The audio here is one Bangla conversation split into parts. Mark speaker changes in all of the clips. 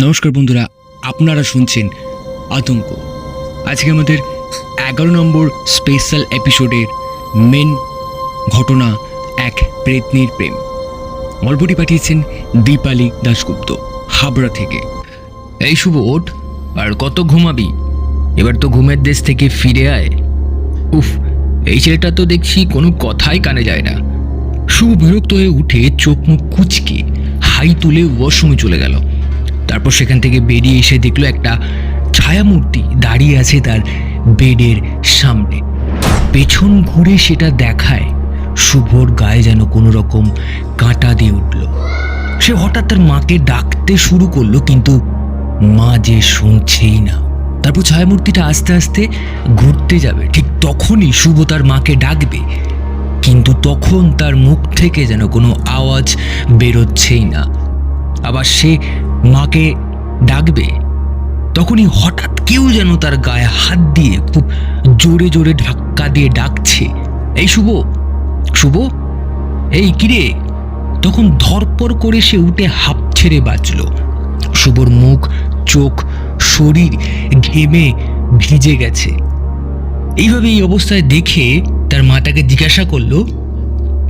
Speaker 1: নমস্কার বন্ধুরা, আপনারা শুনছেন আতঙ্ক। আজকে আমাদের এগারো নম্বর স্পেশাল এপিসোডের মেন ঘটনা, এক প্রেতনির প্রেম। গল্পটি পাঠিয়েছেন দীপালি দাশগুপ্ত, হাবড়া থেকে।
Speaker 2: এই শুভ ওঠ, আর কত ঘুমাবি? এবার তো ঘুমের দেশ থেকে ফিরে আয়। উফ, এই ছেলেটা তো দেখছি কোনো কথাই কানে যায় না।
Speaker 1: শুভ বিরক্ত হয়ে উঠে চোখ মুখ কুচকে হাই তুলে ওয়াশরুমে চলে গেল। তারপর সেখান থেকে বেরিয়ে এসে দেখল একটা ছায়ামূর্তি দাঁড়িয়ে আছে তার বেডের সামনে। পেছন ঘুরে সেটা দেখায় শুভর গায়ে যেন কোনো রকম কাঁটা দিয়ে উঠল। সে হঠাৎ তার মাকে ডাকতে শুরু করল, কিন্তু মা যে শুনছেই না। তারপর ছায়ামূর্তিটা আস্তে আস্তে ঘুরতে যাবে। ঠিক তখনই শুভ তার মাকে ডাকবে, কিন্তু তখন তার মুখ থেকে যেন কোনো আওয়াজ বেরোচ্ছেই না। আবার সে মাকে ডাকবে। তখনই হঠাৎ কেউ যেন তার গায়ে হাত দিয়ে খুব জোরে জোরে ধাক্কা দিয়ে ডাকছে। এই শুভ শুভ, এই কিরে? তখন ধরপর করে সে উঠে হাঁপ ছেড়ে বাঁচল। শুভর মুখ, চোখ, শরীর ঘেমে ভিজে গেছে। এইভাবে এই অবস্থায় দেখে তার মা তাকে জিজ্ঞাসা করল,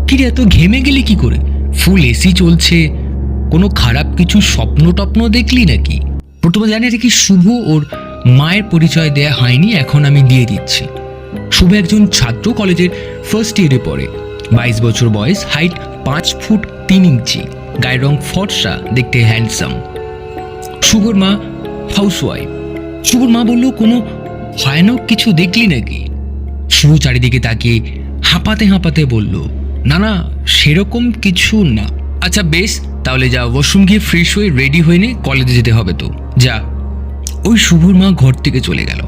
Speaker 1: কিরে, এত ঘেমে গেলি কি করে? ফুল এসি চলছে কোনো খারাপ কিছু স্বপ্ন টপ্ন দেখলি নাকি? প্রথমে জানি কি শুভ ওর মায়ের পরিচয় দেয়া হয়নি, এখন আমি দিয়ে দিচ্ছি। শুভ একজন ছাত্র কলেজের ফার্স্ট ইয়ারে পড়ে। বাইশ বছর বয়স হাইট পাঁচ ফুট তিন ইঞ্চি, গায়ের রং ফর্সা, দেখতে হ্যান্ডসাম শুভর মা হাউসওয়াইফ শুভর মা বলল, কোনো ভয়ানক কিছু দেখলি নাকি? শুভ চারিদিকে তাকিয়ে হাঁপাতে হাঁপাতে বলল, না না, সেরকম কিছু না। আচ্ছা বেশ তাহলে যা ওয়াশরুম গিয়ে ফ্রেশ হয়ে রেডি হয়ে নে কলেজে যেতে হবে তো। যা, ওই শুভর মা ঘর থেকে চলে গেল।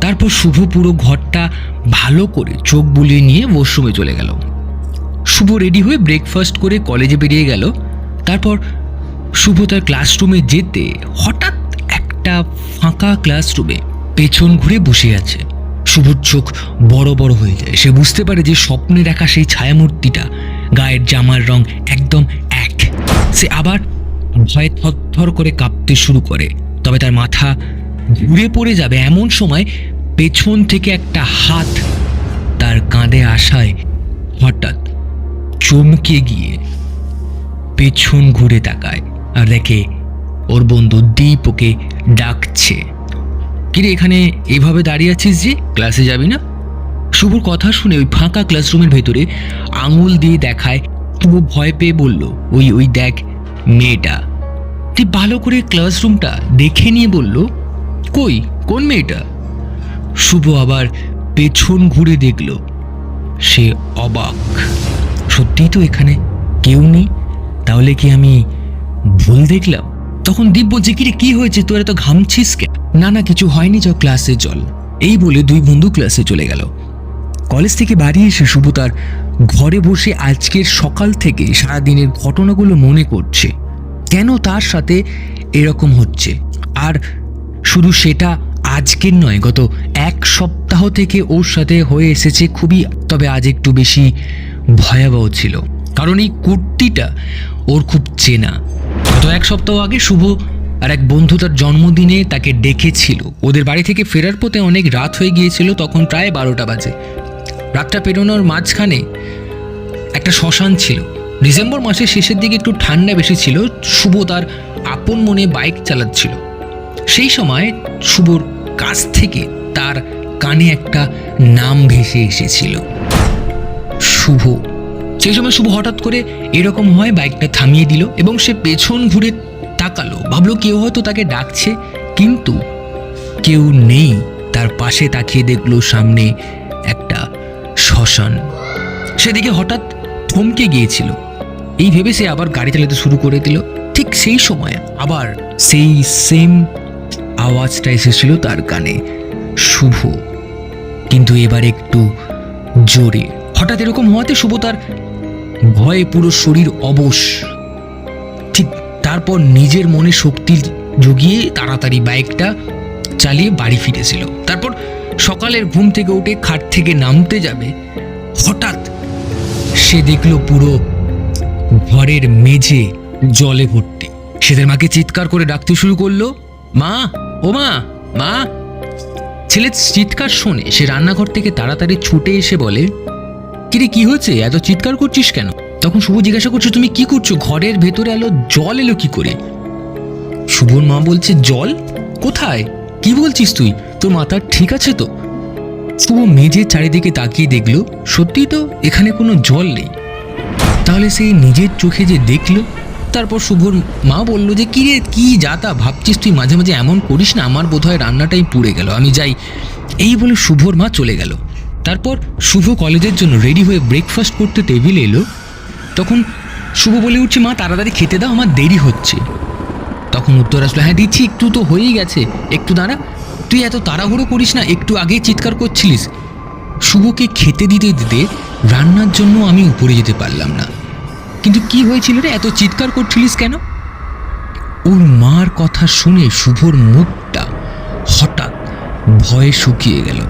Speaker 1: তারপর শুভ পুরো ঘরটা ভালো করে চোখ বুলিয়ে নিয়ে ওয়াশরুমে চলে গেল। শুভ রেডি হয়ে ব্রেকফাস্ট করে কলেজে বেরিয়ে গেল। তারপর শুভ তার ক্লাসরুমে যেতে হঠাৎ একটা ফাঁকা ক্লাসরুমে পেছন ঘুরে বসে আছে। শুভর চোখ বড় বড় হয়ে যায়। সে বুঝতে পারে যে স্বপ্নে রাখা সেই ছায়ামূর্তিটা, গায়ের জামার রং একদম এক সে আবার ভয়ে থরথর করে কাঁপতে শুরু করে। তবে তার মাথা ঘুরে পড়ে যাবে এমন সময় পেছন থেকে একটা হাত তার কাঁধে আসায় হঠাৎ চমকে গিয়ে পেছন ঘুরে তাকায় আর দেখে ওর বন্ধু দীপ ওকে ডাকছে। কিরে, এখানে এভাবে দাঁড়িয়ে আছিস যে? ক্লাসে যাবি না? শুভর কথা শুনে ওই ফাঁকা ক্লাসরুমের ভেতরে আঙুল দিয়ে দেখায় শুভ ভয় পেয়ে বলল, ওই ওই দেখ, মেয়েটা। তুই ভালো করে ক্লাসরুমটা দেখে নিয়ে বলল, কই, কোন মেয়েটা? শুভ আবার পেছন ঘুরে দেখল, সে অবাক। সত্যিই তো এখানে কেউ নেই? তাহলে কি আমি ভুল দেখলাম? তখন দীপ বলছে কিরে কি হয়েছে? তোর এত ঘামছিস কেন? না না, কিছু হয়নি, চ, ক্লাসে চল। এই বলে দুই বন্ধু ক্লাসে চলে গেল। কলেজ থেকে বাড়ি এসে শুভ তার ঘরে বসে আজকের সকাল থেকে সারাদিনের ঘটনাগুলো মনে করছে। কেন তার সাথে এরকম হচ্ছে? আর শুধু সেটা আজকের নয়, গত এক সপ্তাহ থেকে ওর সাথে হয়ে এসেছে খুবই, তবে আজ একটু বেশি ভয়াবহ ছিল। কারণ এই কুর্তিটা ওর খুব চেনা। গত এক সপ্তাহ আগে শুভ আর এক বন্ধু তার জন্মদিনে তাকে ডেকেছিল। ওদের বাড়ি থেকে ফেরার পথে অনেক রাত হয়ে গিয়েছিল, তখন প্রায় বারোটা বাজে। রাতটা পেরোনোর মাঝখানে একটা শ্মশান ছিল। ডিসেম্বর মাসের শেষের দিকে একটু ঠান্ডা বেশি ছিল শুভ তার আপন মনে বাইক চালাচ্ছিল। সেই সময় শুভর কাছ থেকে তার কানে একটা নাম ভেসে এসেছিল। শুভ। সেই সময় শুভ হঠাৎ করে এরকম হয় বাইকটা থামিয়ে দিল এবং সে পেছন ঘুরে তাকালো। ভাবলো কেউ হয়তো তাকে ডাকছে, কিন্তু কেউ নেই। তার পাশে তাকিয়ে দেখল সামনে একটা শ্মশান সেদিকে হঠাৎ থমকে গিয়েছিল। এই ভেবে সে আবার গাড়ি চালাতে শুরু করে দিল। ঠিক সেই সময় আবার সেই সেম আওয়াজটা এসেছিল তার কানে। শুভ। কিন্তু এবার একটু জোরে। হঠাৎ এরকম হওয়াতে শুভ তার ভয়ে পুরো শরীর অবশ। ঠিক তারপর নিজের মনে শক্তি জুগিয়ে তাড়াতাড়ি বাইকটা চালিয়ে বাড়ি ফিরেছিল। তারপর সকালের ঘুম থেকে উঠে খাট থেকে নামতে যাবে। হঠাৎ সে দেখল পুরো ঘরের মেঝে জলে ভর্তি। সেদের মাকে চিৎকার করে ডাকতে শুরু করল, মা, ও মা মা। ছেলে চিৎকার শোনে সে রান্নাঘর থেকে তাড়াতাড়ি ছুটে এসে বলে কিরে কি হয়েছে? এত চিৎকার করছিস কেন? তখন শুভ জিজ্ঞাসা করছ, তুমি কি করছ? ঘরের ভেতরে এলো, জল এলো কি করে? শুভর মা বলছে, জল? কোথায়? কি বলছিস তুই? তোর মাথা ঠিক আছে তো? শুভ মেঝের চারিদিকে তাকিয়ে দেখল সত্যি তো এখানে কোনো জল নেই। তাহলে সে নিজের চোখে যে দেখল, তারপর শুভর মা বলল যে কী রে কী যা তা ভাবছিস তুই? মাঝে মাঝে এমন করিস না, আমার বোধহয় রান্নাটাই পুড়ে গেল। আমি যাই। এই বলে শুভর মা চলে গেল। তারপর শুভ কলেজের জন্য রেডি হয়ে ব্রেকফাস্ট করতে টেবিলে এলো। তখন শুভ বলে উঠছে, মা, তাড়াতাড়ি খেতে দাও, আমার দেরি হচ্ছে। তখন উত্তর আসলো হ্যাঁ দিচ্ছি, একটু তো হয়েই গেছে। একটু দাঁড়া, তুই এত তাড়াহুড়ো করিস না, একটু আগেই চিৎকার করছিলিস। শুভকে খেতে দিতে দিতে রান্নার জন্য আমি উপরে যেতে পারলাম না। কিন্তু কি হয়েছিল রে, এত চিৎকার করছিলিস কেন? ওর মার কথা শুনে শুভর মুখটা হঠাৎ ভয়ে শুকিয়ে গেল।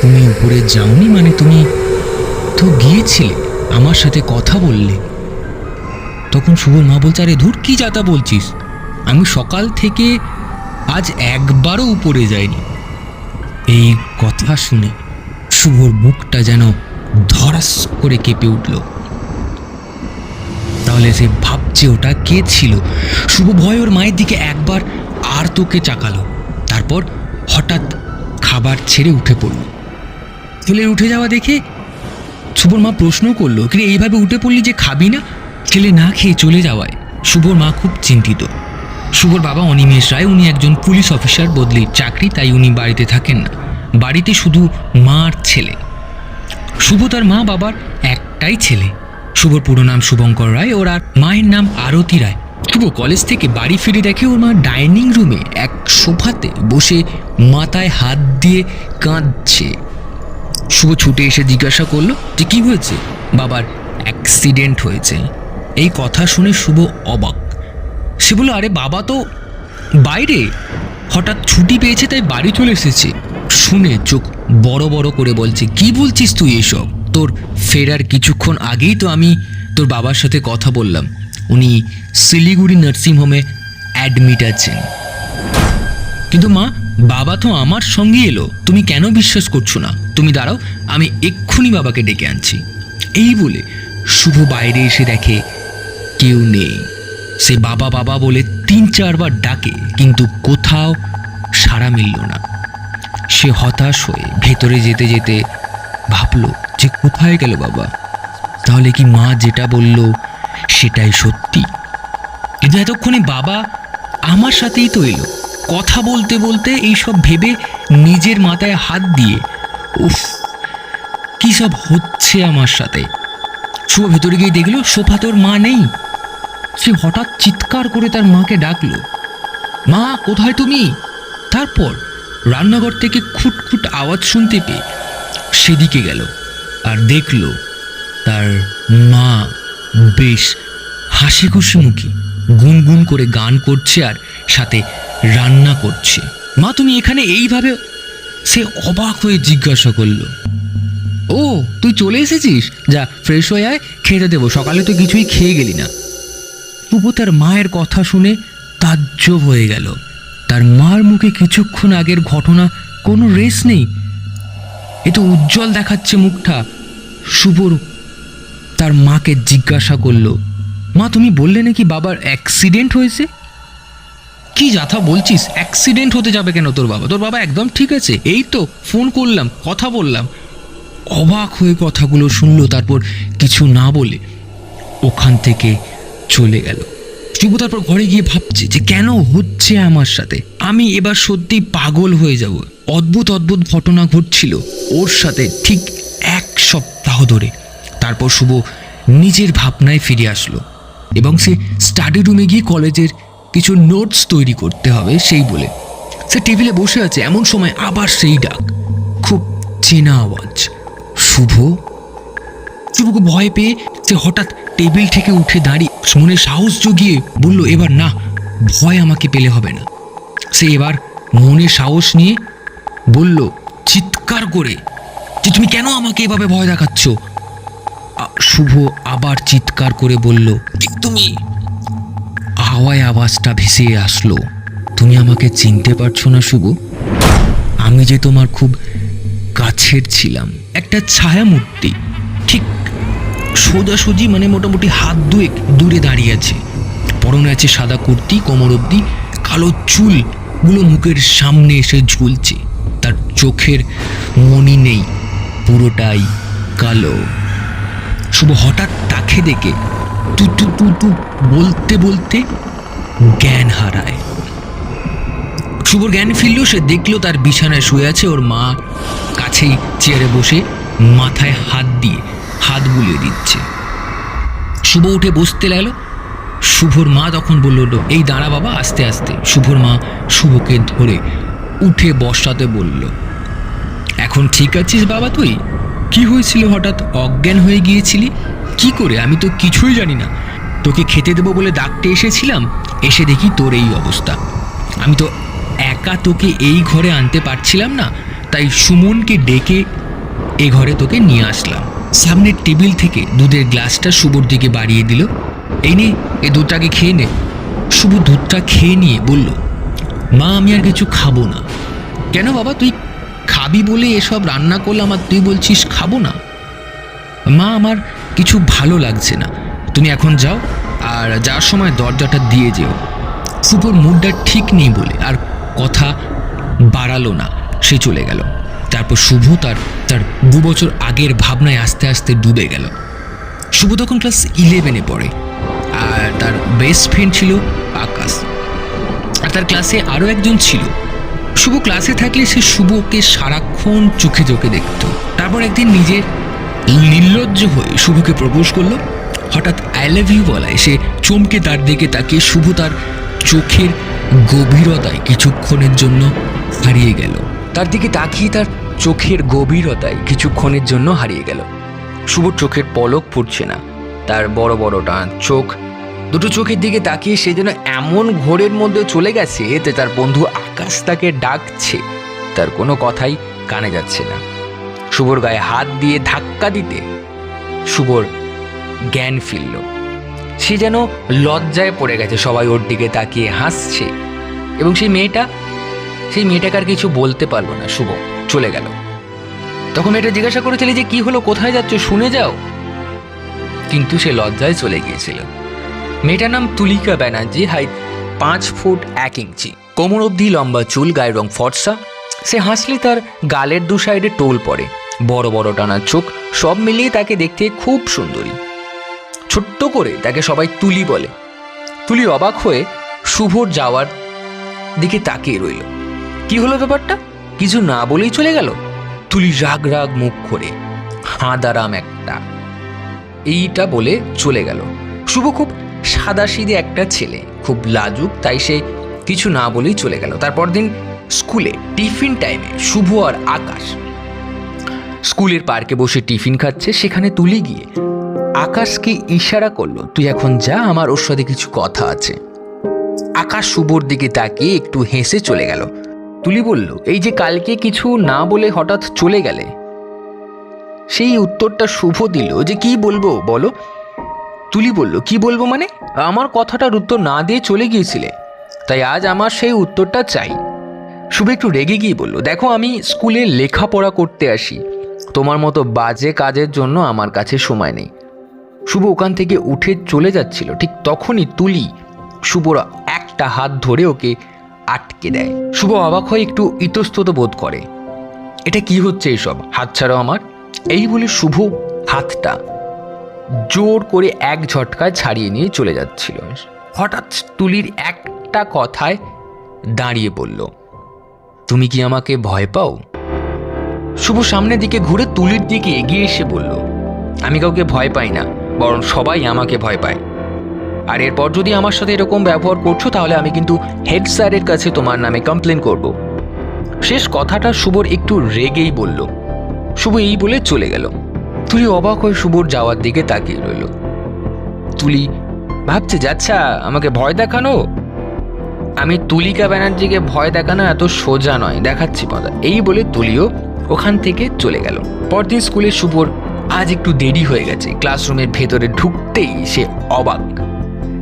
Speaker 1: তুমি উপরে যাওনি মানে তুমি তো গিয়েছিলে, আমার সাথে কথা বললে? তখন শুভর মা বলছে, আরে ধুর, কি যাতা বলছিস? আমি সকাল থেকে আজ একবারও উপরে যাইনি। এই কথা শুনে শুভর মুখটা যেন ধরাস করে কেঁপে উঠল। তাহলে সে ভাবছে ওটা কে ছিল? শুভ ভয় ওর মায়ের দিকে একবার আর তোকে চাকালো। তারপর হঠাৎ খাবার ছেড়ে উঠে পড়ল। ছেলের উঠে যাওয়া দেখে শুভর মা প্রশ্ন করল কিন্তু এইভাবে উঠে পড়লি যে খাবি না? ছেলে না খেয়ে চলে যাওয়ায় শুভর মা খুব চিন্তিত। শুভর বাবা অনিমেষ রায় উনি একজন পুলিশ অফিসার বদলির চাকরি, তাই উনি বাড়িতে থাকেন না। বাড়িতে শুধু মা আর ছেলে। শুভ তার মা বাবার একটাই ছেলে। শুভর পুরো নাম শুভঙ্কর রায়, ওর আর মায়ের নাম আরতি রায়। শুভ কলেজ থেকে বাড়ি ফিরে দেখে ওর মা ডাইনিং রুমে এক সোফাতে বসে মাথায় হাত দিয়ে কাঁদছে। শুভ ছুটে এসে জিজ্ঞাসা করল যে, কি হয়েছে? বাবার অ্যাক্সিডেন্ট হয়েছে। এই কথা শুনে শুভ অবাক। সে বলল, আরে বাবা তো বাইরে। হঠাৎ ছুটি পেয়েছে, তাই বাড়ি চলে এসেছে। শুনে চোখ বড় বড় করে বলছে, কি বলছিস তুই এসব? তোর ফেরার কিছুক্ষণ আগেই তো আমি তোর বাবার সাথে কথা বললাম। উনি শিলিগুড়ি নার্সিংহোমে অ্যাডমিট আছেন। কিন্তু মা, বাবা তো আমার সঙ্গে এলো। তুমি কেন বিশ্বাস করছ না? তুমি দাঁড়াও, আমি এক্ষুনি বাবাকে ডেকে আনছি। এই বলে শুভ বাইরে এসে দেখে কেউ নেই। সে বাবা বাবা বলে তিন চারবার ডাকে, কিন্তু কোথাও সাড়া মিলল না। সে হতাশ হয়ে ভেতরে যেতে যেতে ভাবলো যে কোথায় গেল বাবা? তাহলে কি মা যেটা বলল সেটাই সত্যি? কিন্তু এতক্ষণে বাবা আমার সাথেই তো এলো। কথা বলতে বলতে এইসব ভেবে নিজের মাথায় হাত দিয়ে, উফ, কি সব হচ্ছে আমার সাথে। শুভ ভেতরে গিয়ে দেখল, সোফা তোর মা নেই। সে হঠাৎ চিৎকার করে তার মাকে ডাকলো। মা, কোথায় তুমি? তারপর রান্নাঘর থেকে খুটখুট আওয়াজ শুনতে পেয়ে সেদিকে গেল আর দেখল তার মা বেশ হাসি খুশি মুখে গুনগুন করে গান করছে আর সাথে রান্না করছে। মা, তুমি এখানে এইভাবে? সে অবাক হয়ে জিজ্ঞাসা করল। ও, তুই চলে এসেছিস? যা, ফ্রেশ হয়ে আয় খেতে দেবো, সকালে তো কিছুই খেয়ে গেলি না। তবু তার মায়ের কথা শুনে তাজ্জব হয়ে গেল। তার মার মুখে কিছুক্ষণ আগের ঘটনা, কোনো রেস নেই। এ তো উজ্জ্বল দেখাচ্ছে মুখটা। শুভর তার মাকে জিজ্ঞাসা করল, মা, তুমি বললে নাকি বাবার অ্যাক্সিডেন্ট হয়েছে? কি যাথা বলছিস? অ্যাক্সিডেন্ট হতে যাবে কেন তোর বাবা? তোর বাবা একদম ঠিক আছে। এই তো, ফোন করলাম, কথা বললাম। অবাক হয়ে কথাগুলো শুনলো, তারপর কিছু না বলে ওখান থেকে চলে গেল। শুভ তারপর ঘরে গিয়ে ভাবছে যে কেন হচ্ছে আমার সাথে? আমি এবার সত্যি পাগল হয়ে যাব। অদ্ভুত অদ্ভুত ঘটনা ঘটছিল ওর সাথে ঠিক এক সপ্তাহ ধরে। তারপর শুভ নিজের ভাবনায় ফিরে আসলো এবং সে স্টাডি রুমে গিয়ে কলেজের কিছু নোটস তৈরি করতে হবে সেই বলে। সে টেবিলে বসে আছে, এমন সময় আবার সেই ডাক। খুব চেনা আওয়াজ। শুভ? শুভকে ভয় পেয়ে সে হঠাৎ টেবিল থেকে উঠে দাঁড়িয়ে মনে সাহস জুগিয়ে বলল, এবার না, ভয় আমাকে পেলে হবে না। সে এবার মনে সাহস নিয়ে বলল, চিৎকার করে যে তুমি কেন আমাকে এভাবে ভয় দেখাচ্ছ? শুভ আবার চিৎকার করে বলল, "কি তুমি? হাওয়ায় আওয়াজটা ভেসে আসলো, তুমি আমাকে চিনতে পারছ না শুভ। আমি যে তোমার খুব কাছের ছিলাম, একটা ছায়া মূর্তি ঠিক সোজাসুজি মানে মোটামুটি হাত দুয়েক দূরে দাঁড়িয়ে আছে। পরনে আছে সাদা কুর্তি, কোমর অব্দি কালো চুলগুলো মুখের সামনে এসে ঝুলছে। তার চোখের মনি নেই, পুরোটাই কালো। শুভ হঠাৎ তাকে দেখে তু তু তু তু বলতে বলতে জ্ঞান হারায়। শুভর জ্ঞান ফিরল, সে দেখল তার বিছানায় শুয়ে আছে। ওর মা কাছেই চেয়ারে বসে মাথায় হাত দিয়ে হাত বুলিয়ে দিচ্ছে। শুভ উঠে বসতে লাগল। শুভর মা তখন বলল এই দাঁড়া বাবা, আস্তে আস্তে। শুভর মা শুভকে ধরে উঠে বসাতে বলল, এখন ঠিক আছিস বাবা তুই? কি হয়েছিল হঠাৎ? অজ্ঞান হয়ে গিয়েছিলি? কি করে? আমি তো কিছুই জানি না। তোকে খেতে দেবো বলে ডাকতে এসেছিলাম, এসে দেখি তোর এই অবস্থা। আমি তো একা তোকে এই ঘরে আনতে পারছিলাম না, তাই সুমনকে ডেকে এ ঘরে তোকে নিয়ে আসলাম। সামনের টেবিল থেকে দুধের গ্লাসটা শুভর দিকে বাড়িয়ে দিল। এই নে এই দুধটাকে খেয়ে নে। শুভ দুধটা খেয়ে নিয়ে বলল, মা, আমি আর কিছু খাব না। কেন বাবা, তুই খাবি বলে এসব রান্না করলাম আর তুই বলছিস খাব না? মা, আমার কিছু ভালো লাগছে না। তুমি এখন যাও আর যাওয়ার সময় দরজাটা দিয়ে যেও। শুভর মুডটা ঠিক নেই বলে আর কথা বাড়ালো না। সে চলে গেল। তারপর শুভ তার তার দু বছর আগের ভাবনায় আস্তে আস্তে ডুবে গেল। শুভ তখন ক্লাস ইলেভেনে পড়ে, আর তার বেস্ট ফ্রেন্ড ছিল আকাশ। আর তার ক্লাসে আরও একজন ছিল। শুভ ক্লাসে থাকলে সে শুভকে সারাক্ষণ চোখে চোখে দেখত। তারপর একদিন নিজে নির্লজ্জ হয়ে শুভকে প্রপোজ করল। হঠাৎ আই লাভ ইউ বলায় সে চমকে তার দিকে তাকিয়ে শুভ তার চোখের গভীরতায় কিছুক্ষণের জন্য হারিয়ে গেল। তার দিকে তাকিয়ে তার চোখের গভীরতায় কিছুক্ষণের জন্য হারিয়ে গেল। শুভর চোখের পলক ফুটছে না। তার বড় বড় টান চোখ, দুটো চোখের দিকে তাকিয়ে সে যেন এমন ঘোরের মধ্যে চলে গেছে এতে তার বন্ধু আকাশ তাকে ডাকছে। তার কোনো কথাই কানে যাচ্ছে না। শুভর গায়ে হাত দিয়ে ধাক্কা দিতে শুভর জ্ঞান ফিরল। সে যেন লজ্জায় পড়ে গেছে সবাই ওর দিকে তাকিয়ে হাসছে। এবং সেই মেয়েটা, সেই মেয়েটাকে আর কিছু বলতে পারল না শুভ। চলে গেল। তখন মেয়েটা জিজ্ঞাসা করেছিল যে কি হলো, কোথায় যাচ্ছ, শুনে যাও? কিন্তু সে লজ্জায় চলে গিয়েছিল। মেয়েটার নাম তুলিকা ব্যানার্জি, হাইট পাঁচ ফুট এক ইঞ্চি। কোমর অবধি লম্বা চুল, গায়ের রং ফর্সা। সে হাসলে তার গালের দু সাইডে টোল পড়ে। বড় বড় টানা চোখ, সব মিলিয়ে তাকে দেখতে খুব সুন্দরী। ছোট্ট করে তাকে সবাই তুলি বলে। তুলি অবাক হয়ে শুভর যাওয়ার দিকে তাকিয়ে রইল। কি হলো ব্যাপারটা? কিছু না বলেই চলে গেল। তুলি রাগ রাগ মুখ করে, হাঁদারাম একটা। এইটা বলে চলে গেল। শুভ খুব সাদাসিধে একটা ছেলে, খুব লাজুক, তাই সে কিছু না বলেই চলে গেল। তারপর দিন স্কুলে, টিফিন টাইমে, শুভ আর আকাশ। স্কুলের পার্কে বসে টিফিন খাচ্ছে, সেখানে তুলি গিয়ে আকাশকে ইশারা করল, তুই এখন যা, আমার ওর সাথে কিছু কথা আছে। আকাশ শুভর দিকে তাকিয়ে একটু হেসে চলে গেল। তুলি বলল, এই যে কালকে কিছু না বলে হঠাৎ চলে গেলে? সেই উত্তরটা শুভ দিল, যে কি বলব, বলো? তুলি বলল, কি বলব মানে? আমার কথাটার উত্তর না দিয়ে চলে গিয়েছিলে, তাই আজ আমার সেই উত্তরটা চাই। শুভ একটু রেগে গিয়ে বলল, দেখো, আমি স্কুলে লেখাপড়া করতে আসি। তোমার মতো বাজে কাজের জন্য আমার কাছে সময় নেই। শুভ ওখান থেকে উঠে চলে যাচ্ছিল। ঠিক তখনই তুলি, শুভর একটা হাত ধরে ওকে আটকে দেয়। শুভ অবাক হয়ে একটু ইতস্তত বোধ করে। এটা কি হচ্ছে এইসব হাত ছাড়াও আমার? এই বলে শুভ হাতটা জোর করে এক ঝটকায় ছাড়িয়ে নিয়ে চলে যাচ্ছিল। হঠাৎ তুলির একটা কথায় দাঁড়িয়ে পড়ল। তুমি কি আমাকে ভয় পাও? শুভ সামনের দিকে ঘুরে তুলির দিকে এগিয়ে এসে বলল, আমি কাউকে ভয় পাই না, বরং সবাই আমাকে ভয় পায়। আর এরপর যদি আমার সাথে এরকম ব্যবহার করছ, তাহলে আমি কিন্তু হেড স্যারের কাছে তোমার নামে কমপ্লেন করব। শেষ কথাটা শুভর একটু রেগেই বলল। শুভ এই বলে চলে গেল। তুলি অবাক হয়ে শুভর যাওয়ার দিকে তাকিয়ে রইল। তুলি, ভাবছে, যাচ্ছা, আমাকে ভয় দেখানো? আমি তুলিকা ব্যানার্জিকে ভয় দেখানো এত সোজা নয়, দেখাচ্ছি পদা এই বলে তুলিও ওখান থেকে চলে গেল। পরদিন স্কুলে শুভর আজ একটু দেরি হয়ে গেছে। ক্লাসরুমের ভেতরে ঢুকতেই সে অবাক।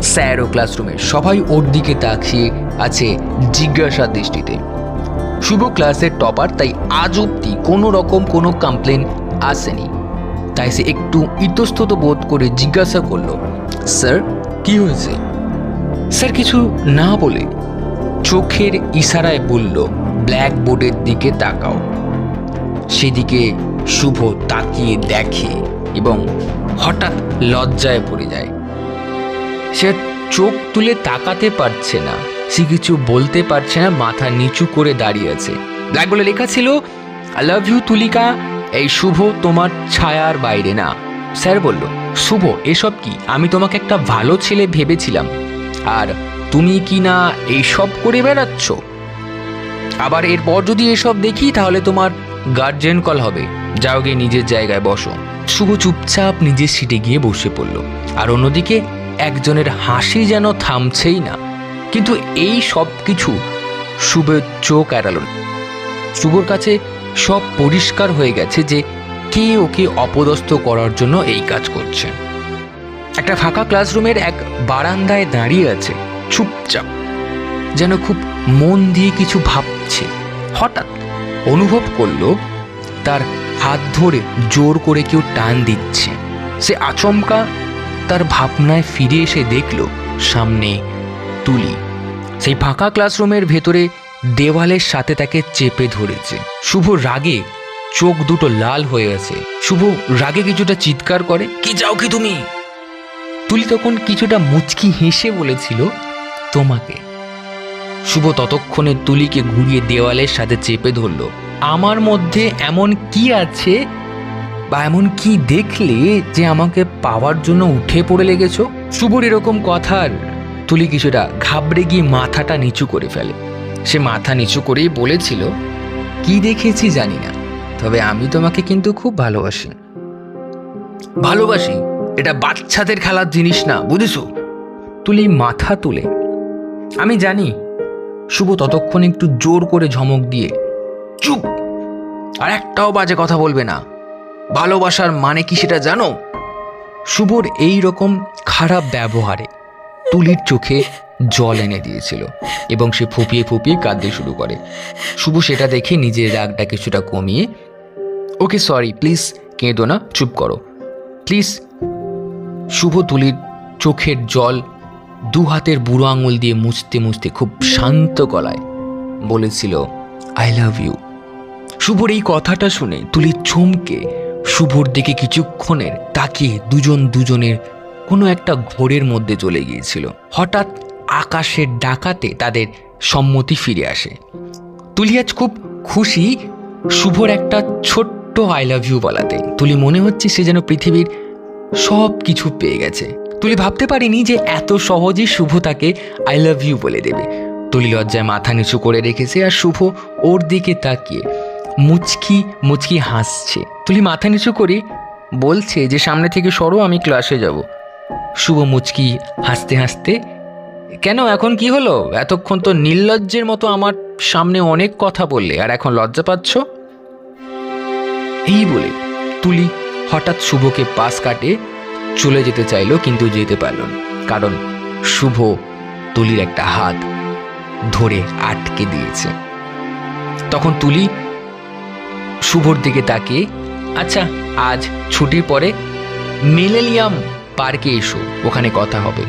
Speaker 1: স্যার ও ক্লাসরুমে সবাই ওর দিকে তাকিয়ে আছে জিজ্ঞাসার দৃষ্টিতে। শুভ ক্লাসের টপার, তাই আজ অব্দি কোনো রকম কোনো কমপ্লেন আসেনি। তাই সে একটু ইতস্তত বোধ করে জিজ্ঞাসা করল, স্যার, কি হয়েছে? স্যার কিছু না বলে চোখের ইশারায় বলল ব্ল্যাক বোর্ডের দিকে তাকাও। সেদিকে শুভ তাকিয়ে দেখে এবং হঠাৎ লজ্জায় পড়ে যায়। সে চোখ তুলে তাকাতে পারছে না। সে কিছু বলতে পারছে না, মাথা নিচু করে দাঁড়িয়ে আছে। বলে লেখা ছিল আই লাভ ইউ তুলিকা। এই শুভ তোমার ছায়ার বাইরে না। স্যার বলল, শুভ, এসব কি? আমি তোমাকে একটা ভালো ছেলে ভেবেছিলাম। আর তুমি কি না এইসব করে বেড়াচ্ছ? আবার এরপর যদি এসব দেখি, তাহলে তোমার গার্জেন কল হবে। যাও গিয়ে নিজের জায়গায় বসো। শুভ চুপচাপ নিজের সিটে গিয়ে বসে পড়ল। আর অন্যদিকে একজনের হাসি যেন থামছেই না। কিন্তু এই সব কিছু শুভের চোখ এড়াল না। শুভর কাছে সব পরিষ্কার হয়ে গেছে যে কে ওকে অপদস্থ করার জন্য এই কাজ করছে। একটা ফাঁকা ক্লাসরুমের এক বারান্দায় দাঁড়িয়ে আছে, চুপচাপ। যেন খুব মন দিয়ে কিছু ভাবছে। হঠাৎ অনুভব করল, তার হাত ধরে জোর করে কেউ টান দিচ্ছে। সে আচমকা তার ভাবনায় ফিরে এসে দেখল সামনে তুলি। সেই ফাঁকা ক্লাসরুমের ভেতরে দেওয়ালের সাথে তাকে চেপে ধরেছে। শুভ রাগে চোখ দুটো লাল হয়ে আছে। শুভ রাগে কিছুটা চিৎকার করে, কি যাও কি তুমি? তুলি তখন কিছুটা মুচকি হেসে বলেছিল, তোমাকে। শুভ ততক্ষণে তুলিকে ঘুরিয়ে দেওয়ালের সাথে চেপে ধরলো, আমার মধ্যে এমন কি আছে বা এমন কি দেখলে যে আমাকে পাওয়ার জন্য উঠে পড়ে লেগেছো? শুভর এরকম কথার তুলি কিছুটা ঘাবড়ে গিয়ে মাথাটা নিচু করে ফেলে। সে মাথা নিচু করেই বলেছিল, কি দেখেছি জানি না, তবে আমি তোমাকে কিন্তু খুব ভালোবাসি। ভালোবাসি? এটা বাচ্চাদের খেলার জিনিস না, বুঝেছ? তুলি মাথা তুলে, আমি জানি। শুভ ততক্ষণ একটু জোর করে ঝমক দিয়ে, চুপ! আর একটাও বাজে কথা বলবে না। ভালোবাসার মানে কি সেটা জানো? শুভর এই রকম খারাপ ব্যবহারে তুলির চোখে জল এনে দিয়েছিল এবং সে ফুপিয়ে ফুপিয়ে কাঁদতে শুরু করে। শুভ সেটা দেখে নিজের রাগটা কিছুটা কমিয়ে, ওকে সরি, প্লিজ কেঁদো না, চুপ করো। প্লিজ। শুভ তুলির চোখের জল দু হাতের বুড়ো আঙুল দিয়ে মুছতে মুছতে খুব শান্ত গলায় বলেছিল আই লাভ ইউ শুভর এই কথাটা শুনে তুলি চমকে শুভর দিকে কিছুক্ষণের তাকিয়ে দুজন দুজনের কোনো একটা ঘোরের মধ্যে চলে গিয়েছিল। হঠাৎ আকাশের ডাকাতে তাদের সম্মতি ফিরে আসে। তুলি আজ খুব খুশি শুভর একটা ছোট্ট আই লাভ ইউ বলাতে। তুলি মনে হচ্ছে সে যেন পৃথিবীর সব কিছু পেয়ে গেছে। তুলি ভাবতে পারিনি যে এত সহজেই শুভ তাকে আই লাভ ইউ বলে দেবে। তুলি লজ্জায় মাথা নিচু করে রেখেছে আর শুভ ওর দিকে তাকিয়ে মুচকি মুচকি হাসছে। তুলি মাথা নিচু করে, বলছে যে, সামনে থেকে সরো, আমি ক্লাসে যাব। শুভ মুচকি হাসতে হাসতে, কেন, এখন কি হলো? এতক্ষণ তো নির্লজ্জের মতো আমার সামনে অনেক কথা বললে, আর এখন লজ্জা পাচ্ছ? এই বলে তুলি হঠাৎ শুভকে পাশ কাটে, চলে যেতে চাইলো, কিন্তু যেতে পারল কারণ শুভ তুলির একটা হাত ধরে আটকে দিয়েছে। তখন তুলি শুভর দিকে তাকিয়ে আচ্ছা আজ ছুটির পরে মিলেনিয়াম পার্কে এসো, ওখানে কথা হবে।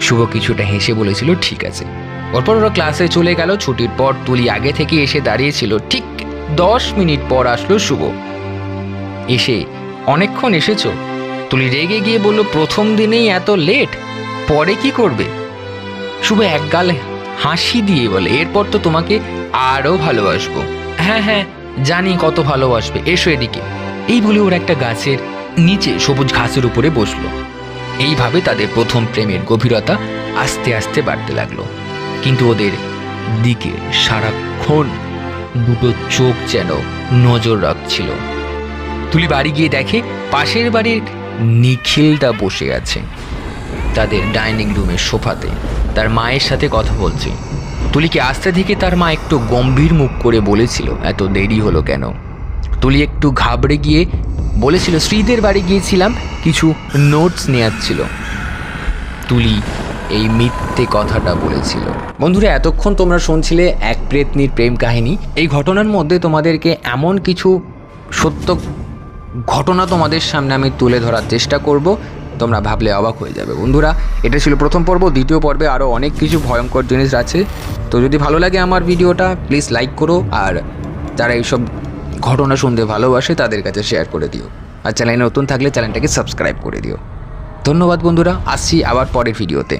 Speaker 1: শুভ কিছুটা হেসে বলেছিল, ঠিক আছে। ওরপর ওরা ক্লাসে চলে গেল, ছুটির পর তুলি আগে থেকে এসে দাঁড়িয়েছিল, ঠিক দশ মিনিট পর আসলো শুভ। এসে অনেকক্ষণ এসেছ? তুলি রেগে গিয়ে বলল, প্রথম দিনেই এত লেট, পরে কি করবে? শুভ একগাল হাসি দিয়ে বলে, এরপর তো তোমাকে আরও ভালোবাসবো। হ্যাঁ হ্যাঁ জানি কত ভালোবাসবে। এসো এদিকে। এই বলে ওর একটা গাছের নিচে সবুজ ঘাসের উপরে বসল। এইভাবে তাদের প্রথম প্রেমের গভীরতা আস্তে আস্তে বাড়তে লাগল। কিন্তু ওদের দিকে সারাক্ষণ দুটো চোখ যেন নজর রাখছিল। তুলি বাড়ি গিয়ে দেখে পাশের বাড়ির নিখিলটা বসে আছে। তাদের ডাইনিং রুমের সোফাতে। তার মায়ের সাথে কথা বলছে। তুলিকে আসতে থেকে তার মা একটু গম্ভীর মুখ করে বলেছিল, এত দেরি হলো কেন? তুলি একটু ঘাবড়ে গিয়ে বলেছিল, শ্রীদের বাড়ি গিয়েছিলাম, কিছু নোটস নেওয়ার ছিল। তুলি এই মিথ্যে কথাটা বলেছিল। বন্ধুরা, এতক্ষণ তোমরা শুনছিলে এক প্রেতনির প্রেম কাহিনী। এই ঘটনার মধ্যে তোমাদেরকে এমন কিছু সত্য ঘটনা তোমাদের সামনে আমি তুলে ধরার চেষ্টা করব। তোমরা ভাবলে অবাক হয়ে যাবে। বন্ধুরা, এটা ছিল প্রথম পর্ব, দ্বিতীয় পর্বে আরও অনেক কিছু ভয়ঙ্কর জিনিস আছে। তো যদি ভালো লাগে আমার ভিডিওটা প্লিজ লাইক করো আর যারা এইসব ঘটনা শুনতে ভালোবাসে তাদের কাছে শেয়ার করে দিও। আর চ্যানেলে নতুন থাকলে চ্যানেলটাকে সাবস্ক্রাইব করে দিও। ধন্যবাদ বন্ধুরা, আসছি আবার পরের ভিডিওতে